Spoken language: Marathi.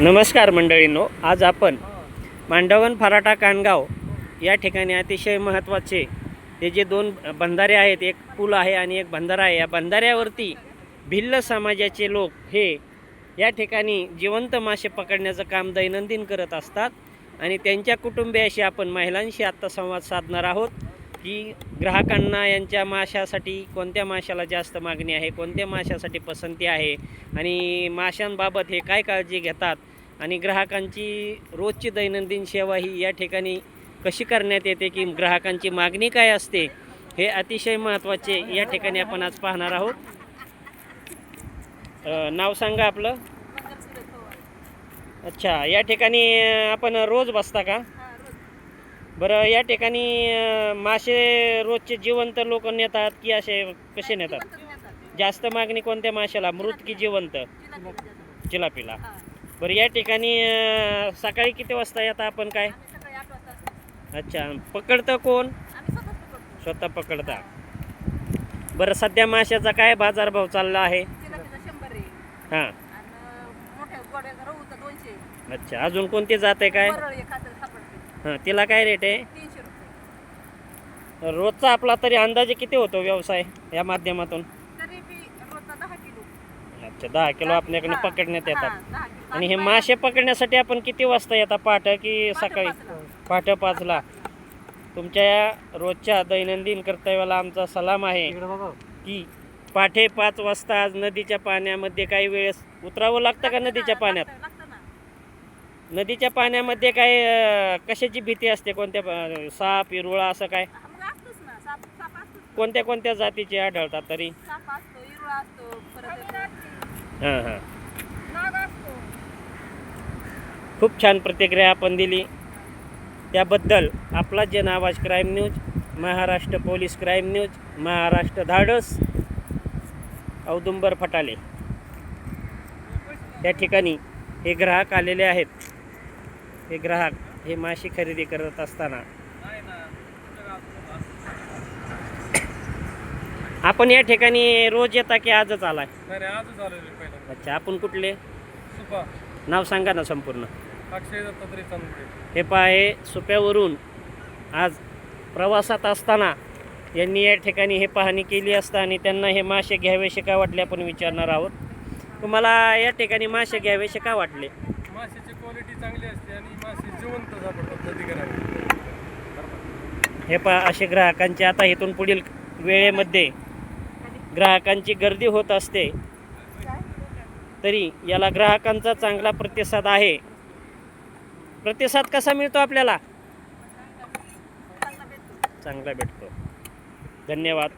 नमस्कार मंडळींनो आज आपण मांडवण फराटा कानगाव या ठिकाणी अतिशय महत्त्वाचे ते जे दोन बंधारे आहेत एक पूल आहे आणि एक बंधारा आहे. या बंधाऱ्यावरती भिल्ल समाजाचे लोक हे या ठिकाणी जिवंत मासे पकडण्याचं काम दैनंदिन करत असतात आणि त्यांच्या कुटुंबियाशी आपण महिलांशी आत्ता संवाद साधणार आहोत. की ग्राहकांना यांच्या माशासाठी कोणत्या माशाला जास्त मागणी आहे कोणत्या माशासाठी पसंती आहे आणि माशांबाबत हे काय काळजी घेतात आणि ग्राहकांची रोजची दैनंदिन सेवा ही या ठिकाणी कशी करण्यात येते की ग्राहकांची मागणी काय असते हे अतिशय महत्त्वाचे या ठिकाणी आपण आज पाहणार आहोत. नाव सांगा आपलं. अच्छा या ठिकाणी आपण रोज बसता का? बरं या ठिकाणी मासे रोजचे जिवंत लोक नेतात की असे कसे नेतात? जास्त मागणी कोणत्या माशाला? मृत की जिवंत? चिलापीला बरं या ठिकाणी सकाळी किती वाजता येता आपण काय? अच्छा पकडतं कोण? स्वतः पकडता. बरं सध्या माशाचा काय बाजारभाव चालला आहे? हां. अच्छा अजून कोणती जात आहे काय? हां तिला काय रेट आहे? रोजचा आपला तरी अंदाजे किती होतो व्यवसाय या माध्यमातून? अच्छा दहा किलो आपल्याकडे पकडण्यात येतात. आणि हे मासे पकडण्यासाठी आपण किती वाजता येतात? पहाटे की सकाळी? पहाटे पाचला. तुमच्या या रोजच्या दैनंदिन कर्तव्याला आमचा सलाम आहे की पाठे पाच वाजता आज नदीच्या पाण्यामध्ये काही वेळेस उतरावं लागतं का नदीच्या पाण्यात? नदीच्या पाण्यामध्ये काय कशाची भीती असते? कोणत्या साप इरुळा असं काय? कोणत्या कोणत्या जातीचे आढळतात तरी? हां हां. खूप छान प्रतिक्रिया आपण दिली. त्याबद्दल आपला जन आवाज crime news Maharashtra police crime news Maharashtra धाडस औदुंबर फटाले. त्या ठिकाणी हे ग्राहक आलेले आहेत. हे ग्राहक हे माशी खरेदी करत असताना. आपण या ठिकाणी रोज येता की आजच आलाय? आजच आलेलो पहिला अच्छा आपण कुठले? सुपा. नाव सांगा ना संपूर्ण. अक्षय दत्तात्रय चांदुरे हे पाहे सुप्यावरून आज प्रवासात असताना यांनी या ठिकाणी हे पाहणी केली असता आणि त्यांना हे मासे घ्यावेसे का वाटले आपण विचारणार आहोत. तुम्हाला या ठिकाणी मासे घ्यावेसे का वाटले? माशाची क्वालिटी चांगली असते आणि मासे जिवंत सापडतात नदी करायला हे पहा असे ग्राहकांचे आता इथून पुढील वेळेमध्ये ग्राहकांची गर्दी होत असते. तरी याला ग्राहकांचा चांगला प्रतिसाद आहे. प्रतिसाद कसा मिळतो आपल्याला? चांगला भेटतो. धन्यवाद.